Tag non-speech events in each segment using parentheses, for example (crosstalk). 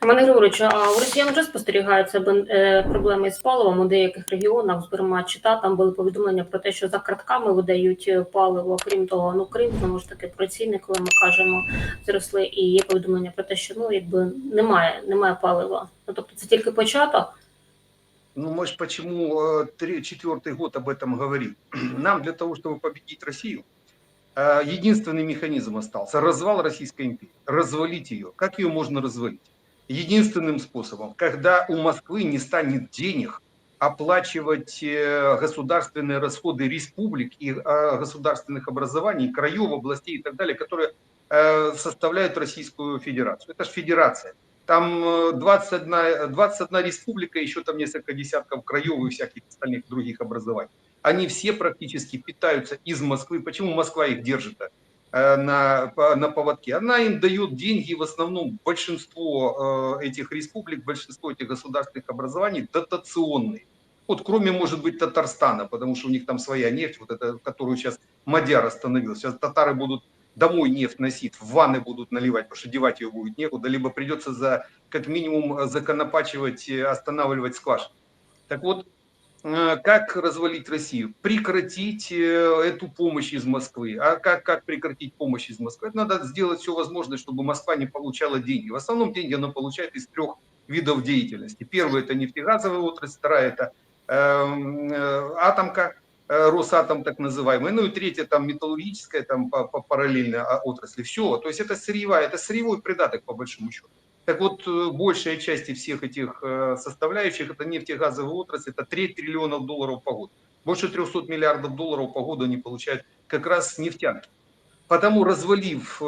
Романе Григоровичу, а у росіян вже спостерігаються бен- е, проблеми з паливом у деяких регіонах, зокрема чита, там були повідомлення про те, що за картками видають е, паливо. Крім того, ну крім знову ж таки про ціни, коли ми кажемо, зросли, і є повідомлення про те, що ну якби немає, немає палива. Ну тобто це тільки початок. Ну, мы ж почему э, три- четвертый год об этом говорим? (clears throat) Нам для того, чтобы победить Россию, э, единственный механизм остался – развал Российской империи. Развалить ее. Как ее можно развалить? Единственным способом, когда у Москвы не станет денег оплачивать э, государственные расходы республик и э, государственных образований, краев, областей и так далее, которые э, составляют Российскую Федерацию. Это же федерация. Там э, 21, 21 республика, еще там несколько десятков краев и всяких остальных других образований. Они все практически питаются из Москвы. Почему Москва их держит на, по- на поводке? Она им дает деньги, в основном большинство э, этих республик, большинство этих государственных образований дотационные. Вот кроме, может быть, Татарстана, потому что у них там своя нефть, вот эта, которую сейчас Мадяр остановил. Сейчас татары будут домой нефть носить, в ванны будут наливать, потому что девать ее будет некуда, либо придется за, как минимум э, законопачивать, э, останавливать скваж. Так вот, э, как развалить Россию? Прекратить э, эту помощь из Москвы. А как, как прекратить помощь из Москвы? Это надо сделать все возможное, чтобы Москва не получала деньги. В основном деньги она получает из трех видов деятельности. Первый это нефтегазовая отрасль, вторая это эм, э, атомка, э, Росатом так называемый, ну и третья там металлургическая там по, по параллельно а, отрасли. Все, то есть это сырьевая, это сырьевой придаток по большому счету. Так вот, э, большая часть всех этих э, составляющих, это нефтегазовая отрасль, это треть триллионов долларов по году. Больше 300 миллиардов долларов по году они получают как раз нефтянки. Потому развалив э,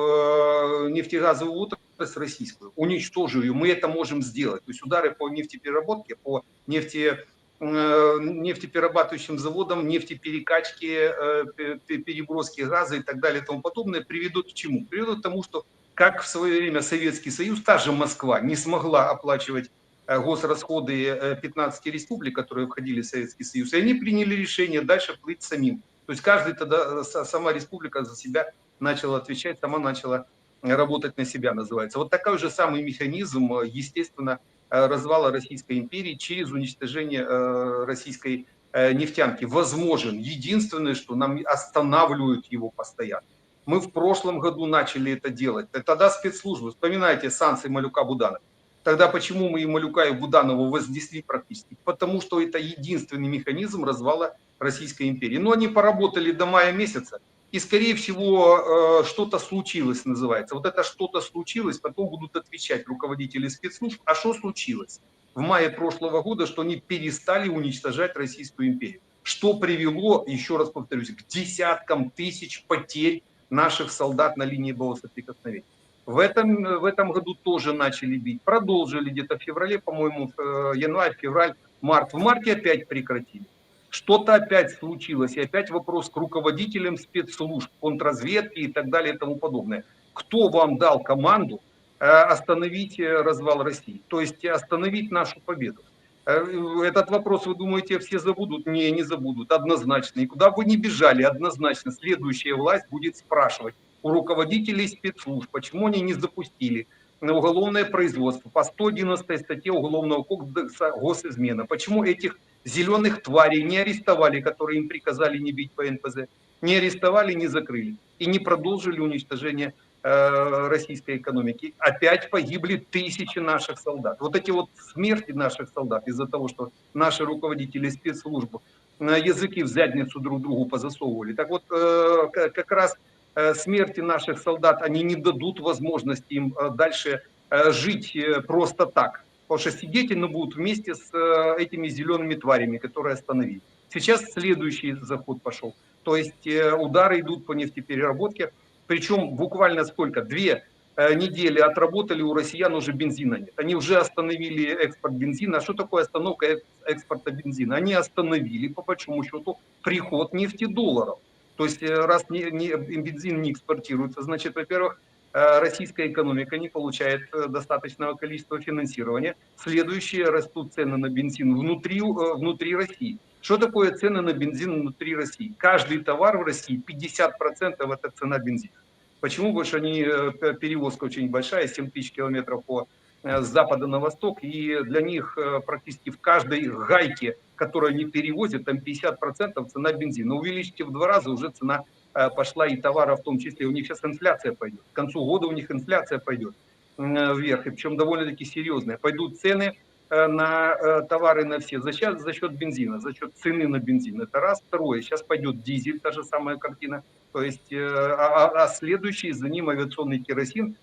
нефтегазовую отрасль российскую, уничтожив ее, мы это можем сделать. То есть удары по нефтепереработке, по нефте, нефтеперерабатывающим заводам, нефтеперекачке, пе- пе- переброски газа и так далее и тому подобное приведут к чему? Приведут к тому, что как в свое время Советский Союз, та же Москва не смогла оплачивать э, госрасходы э, 15 республик, которые входили в Советский Союз, и они приняли решение дальше плыть самим. То есть каждый тогда, э, сама республика за себя начала отвечать, сама начала э, работать на себя, называется. Вот такой же самый механизм, э, естественно, э, развала Российской империи через уничтожение э, российской э, нефтянки возможен. Единственное, что нам останавливают его постоянно. Мы в прошлом году начали это делать. Тогда спецслужбы, вспоминайте санкции Малюка Будана. Тогда почему мы и Малюка, и Буданова вознесли практически? Потому что это единственный механизм развала Российской империи. Но они поработали до мая месяца, и, скорее всего, э, что-то случилось, называется. Вот это что-то случилось, потом будут отвечать руководители спецслужб. А что случилось? В мае прошлого года, что они перестали уничтожать Российскую империю. Что привело, еще раз повторюсь, к десяткам тысяч потерь наших солдат на линии боевого соприкосновения. В этом, в этом году тоже начали бить. Продолжили где-то в феврале, по-моему, э, январь, февраль, март. В марте опять прекратили. Что-то опять случилось, и опять вопрос к руководителям спецслужб, контрразведки и так далее и тому подобное. Кто вам дал команду э, остановить э, развал России, то есть остановить нашу победу? Э, Этот вопрос, вы думаете, все забудут? Не, не забудут, однозначно. И куда бы ни бежали, однозначно следующая власть будет спрашивать у руководителей спецслужб, почему они не запустили на уголовное производство по 111 статье Уголовного кодекса госизмена. Почему этих зеленых тварей не арестовали, которые им приказали не бить по НПЗ, не арестовали, не закрыли и не продолжили уничтожение э, российской экономики. Опять погибли тысячи наших солдат. Вот эти вот смерти наших солдат из-за того, что наши руководители спецслужб на языки в задницу друг другу позасовывали. Так вот, э, как раз э, смерти наших солдат, они не дадут возможности им дальше жить просто так. Потому что сидеть они будут вместе с этими зелеными тварями, которые остановили. Сейчас следующий заход пошел. То есть удары идут по нефтепереработке. Причем буквально сколько? Две э, недели отработали, у россиян уже бензина нет. Они уже остановили экспорт бензина. А что такое остановка эк- экспорта бензина? Они остановили, по большому счету, приход нефтедолларов. То есть э, раз не, не- бензин не экспортируется, значит, во-первых, э, российская экономика не получает достаточного количества финансирования. Следующие растут цены на бензин внутри, внутри России. Что такое цены на бензин внутри России? Каждый товар в России 50% это цена бензина. Почему? Потому что они, э, перевозка очень большая, 7 тысяч километров по э, с запада на восток, и для них э, практически в каждой гайке, которую они перевозят, там 50% цена бензина. Увеличите в два раза, уже цена пошла и товара в том числе. У них сейчас инфляция пойдет. К концу года у них инфляция пойдет вверх, и причем довольно-таки серьезная. Пойдут цены на э, товары на все за счет, за счет бензина, за счет цены на бензин. Это раз. Второе, сейчас пойдет дизель, та же самая картина. То есть, э, а, а- а следующий за ним авиационный керосин,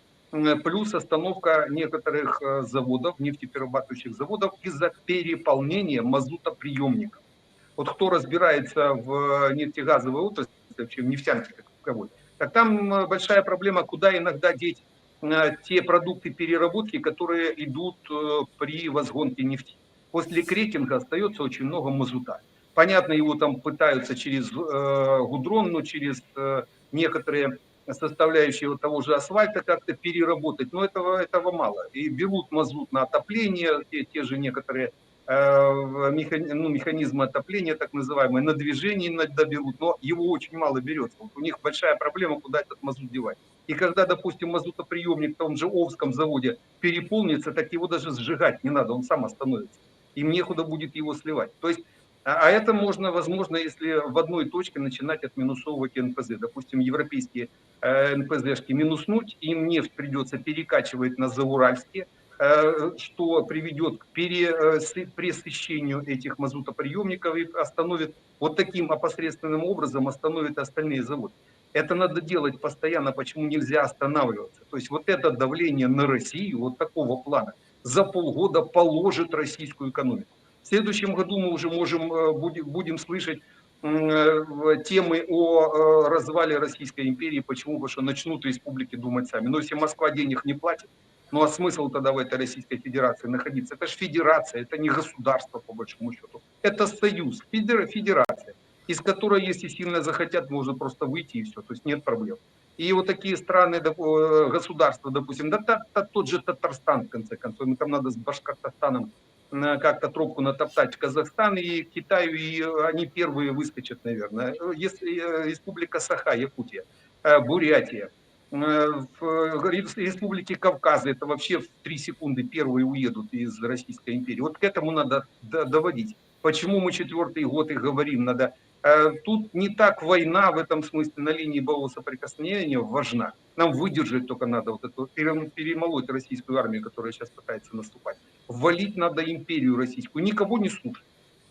плюс остановка некоторых э, заводов, нефтеперерабатывающих заводов из-за переполнения мазутоприемников. Вот кто разбирается в нефтегазовой отрасли, в нефтянке как таковой, так там э, большая проблема, куда иногда деть э, те продукты переработки, которые идут э, при возгонке нефти. После крекинга остается очень много мазута. Понятно, его там пытаются через э, гудрон, но через э, некоторые составляющие вот того же асфальта как-то переработать, но этого, этого мало. И берут мазут на отопление, те, те же некоторые механи- ну, механизмы отопления, так называемые, на движении иногда берут, но его очень мало берется. Вот у них большая проблема, куда этот мазут девать. И когда, допустим, мазутоприемник в том же Овском заводе переполнится, так его даже сжигать не надо, он сам остановится. Им некуда будет его сливать. То есть а а это можно, возможно, если в одной точке начинать отминусовывать НПЗ. Допустим, европейские э, НПЗшки минуснуть, им нефть придется перекачивать на зауральские, э, что приведет к пере, э, этих мазутоприемников и остановит вот таким опосредственным образом остановит остальные заводы. Это надо делать постоянно, почему нельзя останавливаться. То есть вот это давление на Россию, вот такого плана, за полгода положит российскую экономику. В следующем году мы уже можем, э, будем, слышать э, темы о э, развале Российской империи. Почему? Потому что начнут республики думать сами. Но если Москва денег не платит, ну а смысл тогда в этой Российской Федерации находиться? Это же федерация, это не государство по большому счету. Это союз, федера- федерация, из которой, если сильно захотят, можно просто выйти и все. То есть нет проблем. И вот такие страны, э, государства, допустим, да, та- тот же Татарстан, в конце концов, ну, там надо с Башкортостаном э, как-то тропку натоптать в Казахстан и Китаю, и э, они первые выскочат, наверное. Если Республика Саха, Якутия, Бурятия, в Рес- Республике Кавказа, это вообще в три секунды первые уедут из Российской империи. Вот к этому надо доводить. Почему мы четвертый год и говорим, надо... э, Тут не так война в этом смысле на линии боевого соприкосновения важна. Нам выдержать только надо вот эту, перем- перемолоть российскую армию, которая сейчас пытается наступать. Валить надо империю российскую, никого не слушать.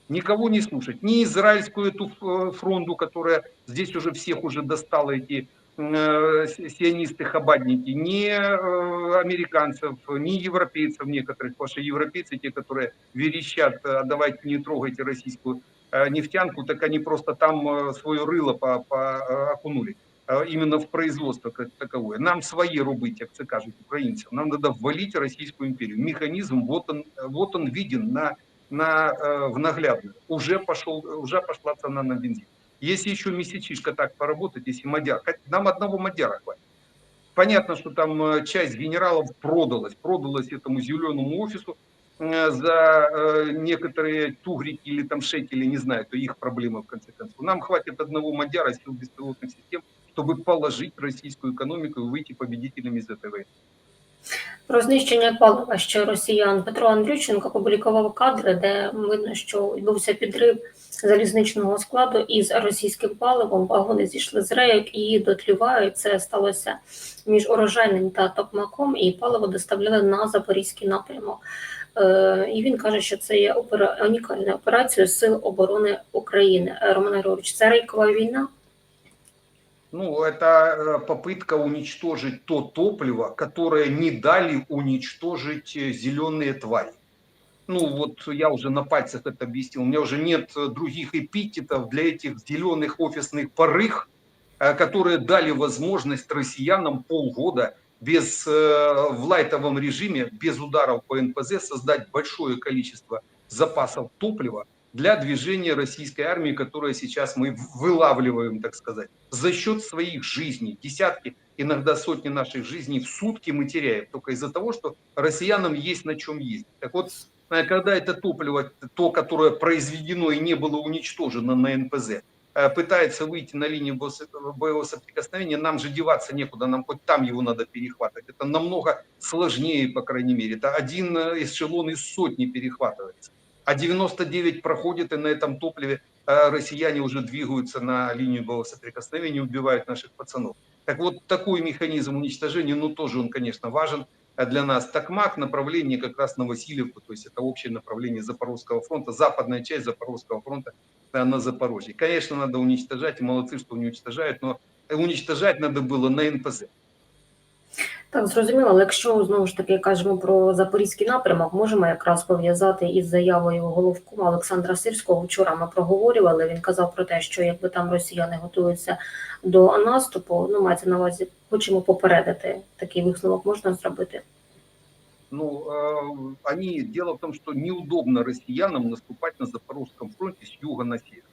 Никого не слушать. Ни израильскую эту э, фронту, которая здесь уже всех уже достала, эти э, си- сионисты-хабадники, ни э, американцев, ни европейцев некоторых, потому что европейцы, те, которые верещат, «А давайте не трогайте российскую нефтянку, так они просто там свое рыло по, по- окунули именно в производство как таковое. Нам свои рубить, как скажут украинцам. Нам надо ввалить Российскую империю. Механизм, вот он, вот он виден на, на, в наглядную. Уже, пошел, уже пошла цена на бензин. Если еще месячишка так поработать, если мадяр, нам одного мадяра хватит. Понятно, что там э, часть генералов продалась, продалась этому зеленому офису э, за э, некоторые тугрики или там шекели, не знаю, это их проблема в конце концов. Нам хватит одного мадяра сил беспилотных систем, чтобы положить российскую экономику и выйти победителями из этой войны. Про знищення палива ще росіян Петро Андрющенко опублікував кадри, де видно, що відбувся підрив залізничного складу із російським паливом. Вагони зійшли з рейок і дотлівають. Це сталося між урожайним та токмаком, і паливо доставляли на запорізький напрямок. Е, І він каже, що це є опера... унікальною операцією Сил оборони України. Роман Григорович, це рейкова війна. Ну, это э, попытка уничтожить то топливо, которое не дали уничтожить э, зеленые твари. Ну, вот я уже на пальцах это объяснил. У меня уже нет э, других эпитетов для этих зеленых офисных порых, которые дали возможность россиянам полгода без, в лайтовом режиме, без ударов по НПЗ, создать большое количество запасов топлива для движения российской армии, которое сейчас мы вылавливаем, так сказать, за счет своих жизней. Десятки, иногда сотни наших жизней в сутки мы теряем только из-за того, что россиянам есть на чем ездить. Так вот, э, когда это топливо, то, которое произведено и не было уничтожено на НПЗ, э, пытается выйти на линию боевого соприкосновения, нам же деваться некуда, нам хоть там его надо перехватывать. Это намного сложнее, по крайней мере. Это один э, эшелон из сотни перехватывается. А 99 проходит, и на этом топливе э, россияне уже двигаются на линию боевого соприкосновения, убивают наших пацанов. Так вот, такой механизм уничтожения, ну, тоже он, конечно, важен э, для нас. Токмак, направление как раз на Васильевку, то есть это общее направление Запорожского фронта, западная часть Запорожского фронта э, на Запорожье. Конечно, надо уничтожать, и молодцы, что уничтожают, но уничтожать надо было на НПЗ. Так, зрозуміло, але якщо знову ж таки кажемо про запорізький напрямок, можемо якраз пов'язати із заявою головкома Олександра Сирського. Вчора ми проговорювали. Він казав про те, що якби там росіяни готуються до наступу, ну мається на увазі, хочемо попередити такий висновок можна зробити. Ну, они, дело в том, что неудобно россиянам наступать на Запорожском фронте с юга на север.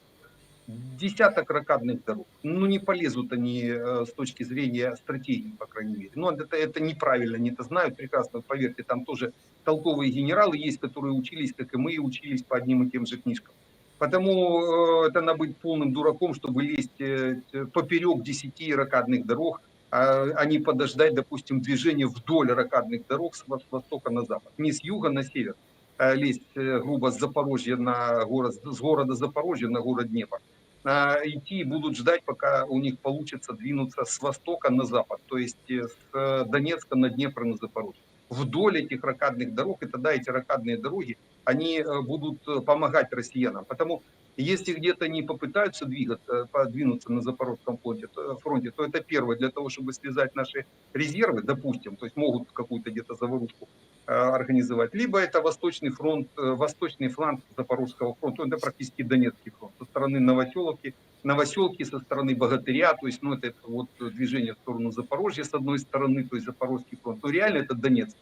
Десяток ракадных дорог. Ну, не полезут они э, с точки зрения стратегии, по крайней мере. Но это, это неправильно, они это знают прекрасно, поверьте, там тоже толковые генералы есть, которые учились, как и мы, учились по одним и тем же книжкам. Потому э, это надо быть полным дураком, чтобы лезть э, поперек десяти ракадных дорог, а а не подождать, допустим, движение вдоль ракадных дорог с вос- востока на запад. Не с юга на север, а лезть грубо с Запорожья на город, с города Запорожья на город Днепр. А, Идти и будут ждать, пока у них получится двинуться с востока на запад, то есть э, с э, Донецка на Днепр на Запорожье. Вдоль этих ракадных дорог, и тогда эти ракадные дороги, они э, будут э, помогать россиянам. Потому если где-то не попытаются двигаться, подвинуться на Запорожском фронте, то, фронте, то это первое, для того, чтобы связать наши резервы, допустим, то есть могут какую-то где-то заварушку э, организовать, либо это Восточный фронт, э, Восточный фланг Запорожского фронта, ну, это практически Донецкий фронт, со стороны Новоселовки, Новоселки со стороны Богатыря, то есть, ну, это вот движение в сторону Запорожья с одной стороны, то есть Запорожский фронт, ну, реально это Донецк,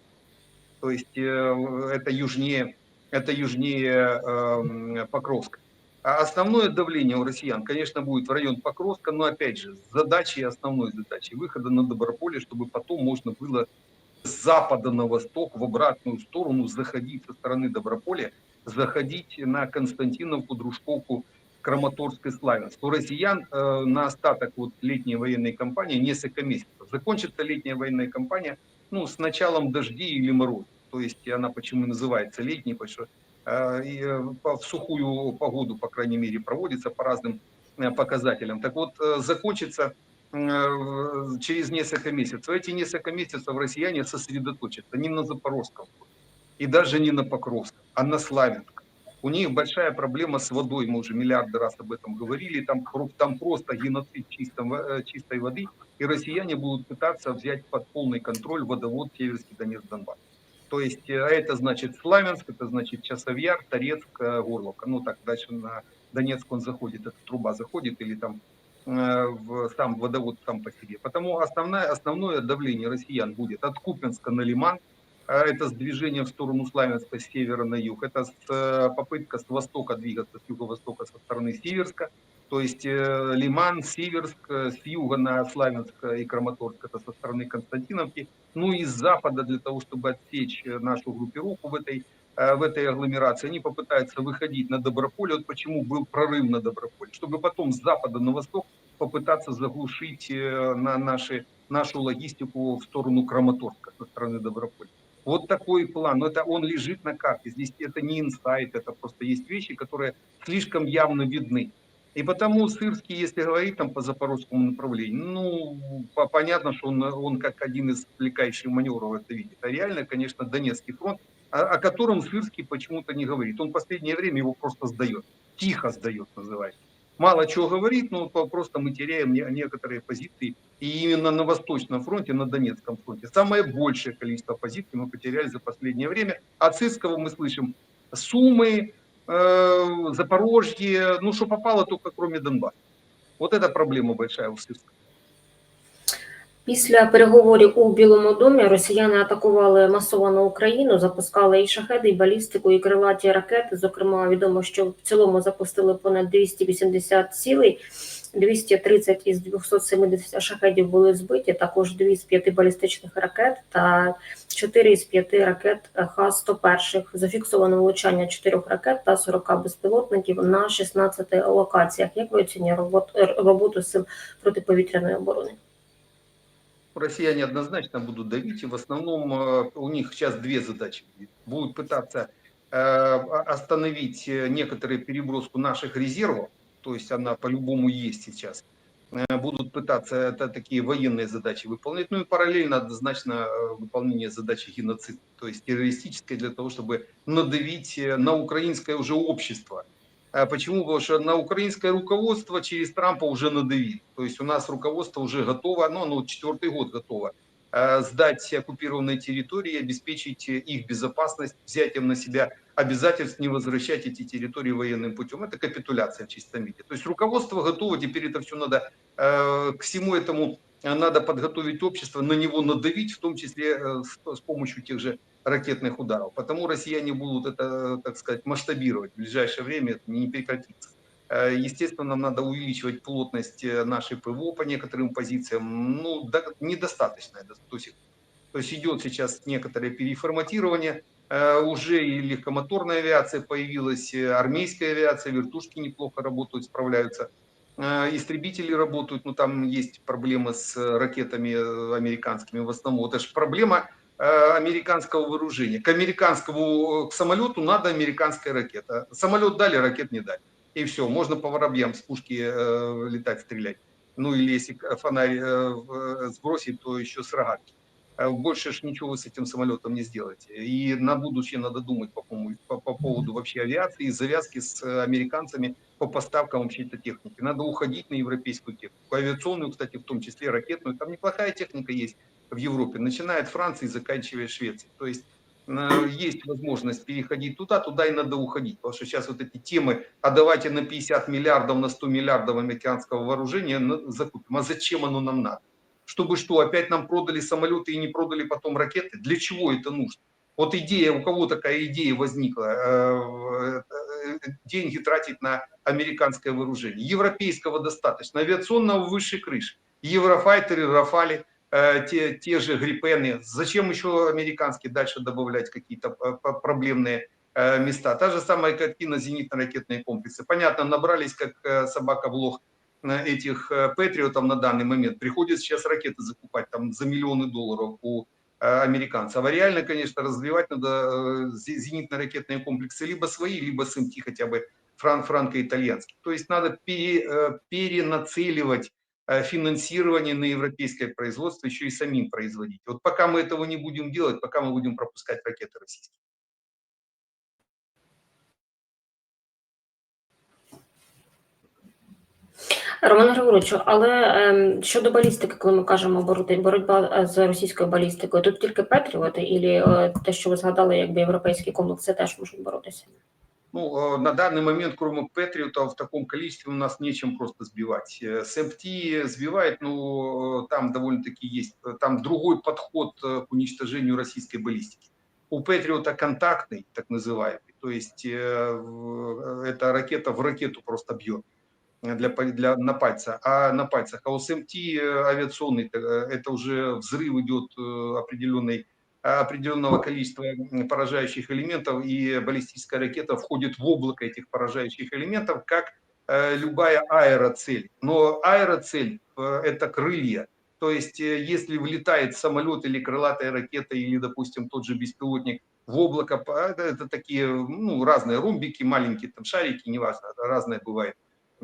то есть э, это южнее, это южнее э, Покровска. А основное давление у россиян, конечно, будет в район Покровска, но опять же, задачей, основной задачей выхода на Доброполе, чтобы потом можно было с запада на восток, в обратную сторону заходить со стороны Доброполя, заходить на Константиновку, Дружковку, Краматорск и Славянск. У россиян э, на остаток вот летней военной кампании несколько месяцев. Закончится летняя военная кампания ну, с началом дождей или морозов. То есть она почему называется летней, потому что в сухую погоду, по крайней мере, проводится по разным э, показателям. Так вот, э, закончится э, через несколько месяцев. Эти несколько месяцев россияне сосредоточатся не на Запорожском и даже не на Покровском, а на Славянском. У них большая проблема с водой, мы уже миллиарды раз об этом говорили, там, там просто геноцид чистом, э, чистой воды, и россияне будут пытаться взять под полный контроль водовод Северский Донецк, Донбасс. То есть э, это значит Славянск, это значит Часовьяр, Торецк, э, Горловка. Ну так дальше на Донецк он заходит, эта труба заходит или там э, в сам водовод сам по себе. Потому основное, основное давление россиян будет от Купинска на Лиман, а это с движением в сторону Славянска с севера на юг, это э, попытка с востока двигаться, с юго-востока со стороны Северска, то есть э, Лиман, Северск, э, с юга на Славянск и Краматорск, это со стороны Константиновки, ну и с запада для того, чтобы отсечь нашу группировку в этой, в этой агломерации, они попытаются выходить на Доброполе, вот почему был прорыв на Доброполе, чтобы потом с запада на восток попытаться заглушить на наши, нашу логистику в сторону Краматорска со стороны Доброполя. Вот такой план. Но это он лежит на карте. Здесь это не инсайт, это просто есть вещи, которые слишком явно видны. И потому Сырский, если говорить там по запорожскому направлению, ну, по- понятно, что он, он как один из отвлекающих маневров это видит. А реально, конечно, Донецкий фронт, о, о котором Сырский почему-то не говорит. Он в последнее время его просто сдает. Тихо сдает, называется. Мало чего говорит, но просто мы теряем не- некоторые позиции. И именно на Восточном фронте, на Донецком фронте. Самое большее количество позиций мы потеряли за последнее время. От Сырского мы слышим Сумы, э, Запорожье, ну что попало только кроме Донбасса. Вот это проблема большая у Сырского. Після переговорів у Білому домі росіяни атакували масово Україну, запускали і шахеди, і балістику, і крилаті ракети. Зокрема, відомо, що в цілому запустили понад 280 цілей. 230 із 270 шахедів були збиті, також 2 з 5 балістичних ракет та 4 із 5 ракет Х-101. Зафіксовано влучання 4 ракет та 40 безпілотників на 16 локаціях. Як ви оцінюєте роботу сил протиповітряної оборони? Россияне однозначно будут давить, и в основном э, у них сейчас две задачи. Будут пытаться э, остановить э, некоторые переброску наших резервов, то есть она по-любому есть сейчас. Будут пытаться это такие военные задачи выполнять, ну и параллельно однозначно выполнение задачи геноцида, то есть террористической для того, чтобы надавить на украинское уже общество. А Почему? Потому что на украинское руководство через Трампа уже надавит. То есть у нас руководство уже готово, ну, оно четвертый год готово, э, сдать оккупированные территории, обеспечить э, их безопасность, взятием на себя обязательств не возвращать эти территории военным путем. Это капитуляция в чистом виде. То есть руководство готово, теперь это все надо, э, к всему этому э, надо подготовить общество, на него надавить, в том числе с помощью тех же ракетных ударов. Потому россияне будут это, так сказать, масштабировать в ближайшее время, это не прекратится. Э, Естественно, нам надо увеличивать плотность э, нашей ПВО по некоторым позициям. Ну, да- недостаточно это до сих пор. То есть идет сейчас некоторое переформатирование. Э, Уже и легкомоторная авиация появилась, армейская авиация, вертушки неплохо работают, справляются. Истребители работают, но там есть проблемы с ракетами американскими в основном. Это же проблема американского вооружения. К американскому, э, к самолету надо американская ракета. Самолет дали, ракет не дали. И все, можно по воробьям с пушки э, летать, стрелять. Ну или если к- фонарь э, э, сбросить, то еще с рогатки. Э, Больше ж ничего вы с этим самолетом не сделаете. И на будущее надо думать по, по, по поводу вообще авиации завязки с э, американцами по поставкам вообще-то техники. Надо уходить на европейскую технику. Авиационную, кстати, в том числе ракетную. Там неплохая техника есть в Европе, начиная от Франции и заканчивая Швецией. То есть э, есть возможность переходить туда, туда и надо уходить. Потому что сейчас вот эти темы, а давайте на 50 миллиардов, на 100 миллиардов американского вооружения закупим. А зачем оно нам надо? Чтобы что, опять нам продали самолеты и не продали потом ракеты? Для чего это нужно? Вот идея, у кого такая идея возникла, э, э, деньги тратить на американское вооружение. Европейского достаточно, авиационного выше крыши. Еврофайтеры, Рафали, те, те же Гриппены. Зачем еще американские дальше добавлять какие-то э, проблемные э, места? Та же самая картина зенитно-ракетные комплексы. Понятно, набрались как э, собака в лох э, этих э, патриотов на данный момент. Приходится сейчас ракеты закупать там за миллионы долларов у э, американцев. А реально, конечно, развивать надо э, зе- зенитно-ракетные комплексы либо свои, либо СМТ хотя бы фран франко-итальянский. То есть надо пере- э, перенацеливать э, финансирование на европейское производство, еще и самим производить. Вот пока мы этого не будем делать, пока мы будем пропускать ракеты российские. Роман Григоровичу, але ем, щодо балістики, коли ми кажемо боротьба, боротьба е, з російською балістикою, тут тільки Петріоти, і е, те, що ви згадали, якби європейські комплекси теж можуть боротися. Ну, э, на данный момент, кроме Патриотов, в таком количестве у нас нечем просто сбивать. Э, СМТ сбивает, но э, там довольно-таки есть, там другой подход к уничтожению российской баллистики. У Патриота контактный, так называемый, то есть э, это ракета в ракету просто бьет для, для, на пальца, а на пальцах. А у СМТ э, авиационный, это уже взрыв идет определенной определенного количества поражающих элементов, и баллистическая ракета входит в облако этих поражающих элементов, как э, любая аэроцель. Но аэроцель э, – это крылья. То есть, э, если влетает самолет или крылатая ракета, или, допустим, тот же беспилотник в облако, это, такие ну, разные ромбики, маленькие там шарики, неважно, разное бывает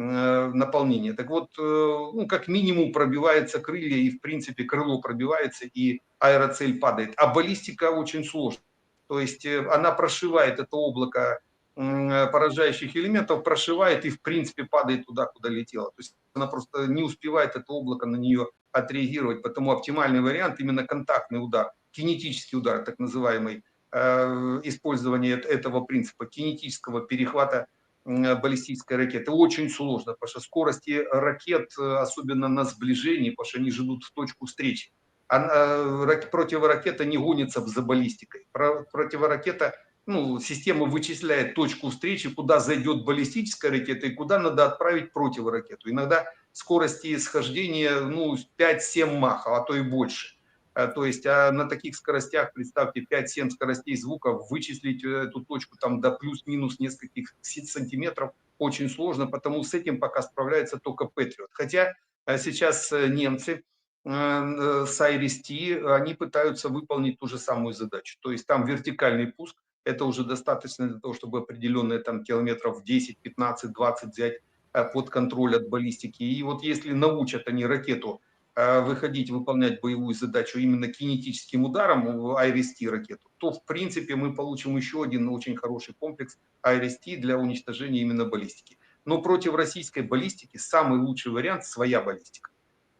наполнение. Так вот, э, ну, как минимум пробивается крылья, и, в принципе, крыло пробивается, и аэроцель падает. А баллистика очень сложная. То есть э, она прошивает это облако э, поражающих элементов, прошивает и, в принципе, падает туда, куда летела. То есть она просто не успевает это облако на нее отреагировать. Потому оптимальный вариант именно контактный удар, кинетический удар, так называемый, э, использование эт- этого принципа кинетического перехвата баллистической ракеты. Очень сложно, потому что скорости ракет, э, особенно на сближении, потому что они живут в точку встречи. Она, э, рак- противоракета не гонится за баллистикой. Про- Противоракета, ну, система вычисляет точку встречи, куда зайдет баллистическая ракета и куда надо отправить противоракету. Иногда скорости схождения ну, 5-7 махов, а то и больше. Э, То есть а на таких скоростях, представьте, 5-7 скоростей звука, вычислить э, эту точку там до плюс-минус нескольких сантиметров очень сложно, потому с этим пока справляется только Patriot. Хотя э, сейчас немцы с IRIS-T, они пытаются выполнить ту же самую задачу. То есть там вертикальный пуск, это уже достаточно для того, чтобы определенные там километров 10, 15, 20 взять под контроль от баллистики. И вот если научат они ракету выходить, выполнять боевую задачу именно кинетическим ударом в IRIS-T ракету, то в принципе мы получим еще один очень хороший комплекс IRIS-T для уничтожения именно баллистики. Но против российской баллистики самый лучший вариант своя баллистика.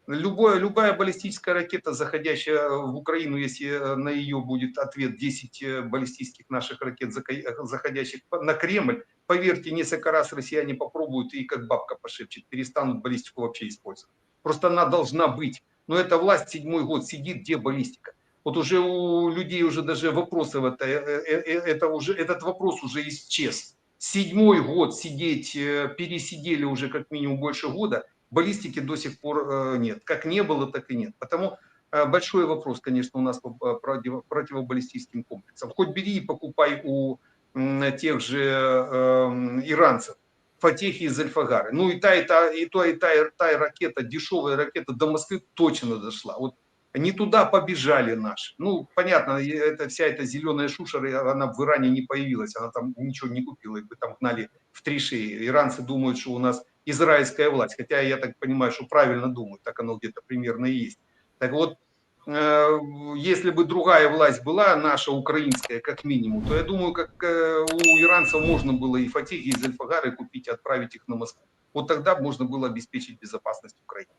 Любое, любая баллистическая ракета, заходящая в Украину, если э, на ее будет ответ 10 э, баллистических наших ракет, э, заходящих на Кремль, поверьте, несколько раз россияне попробуют и как бабка пошепчет, перестанут баллистику вообще использовать. Просто она должна быть. Но эта власть седьмой год сидит, где баллистика? Вот уже у людей уже даже вопросы в это, э, э, э, это уже, этот вопрос уже исчез. Седьмой год сидеть, пересидели уже как минимум больше года, баллистики до сих пор нет. Как не было, так и нет. Потому большой вопрос, конечно, у нас по противо- противобаллистическим комплексам. Хоть бери и покупай у тех же э, иранцев Фатехи из Альфагары. Ну и та, и та, и то, и та, и та ракета, дешевая ракета до Москвы точно дошла. Вот не туда побежали наши. Ну, понятно, и это, вся эта зеленая шушера, она в Иране не появилась, она там ничего не купила, бы там гнали в три шеи. Иранцы думают, что у нас израильская власть, хотя я так понимаю, что правильно думают, так оно где-то примерно и есть. Так вот, если бы другая власть была, наша украинская как минимум, то я думаю, как э, у иранцев можно было и Фатихи, и Зальфагары купить и отправить их на Москву. Вот тогда можно было обеспечить безопасность Украины.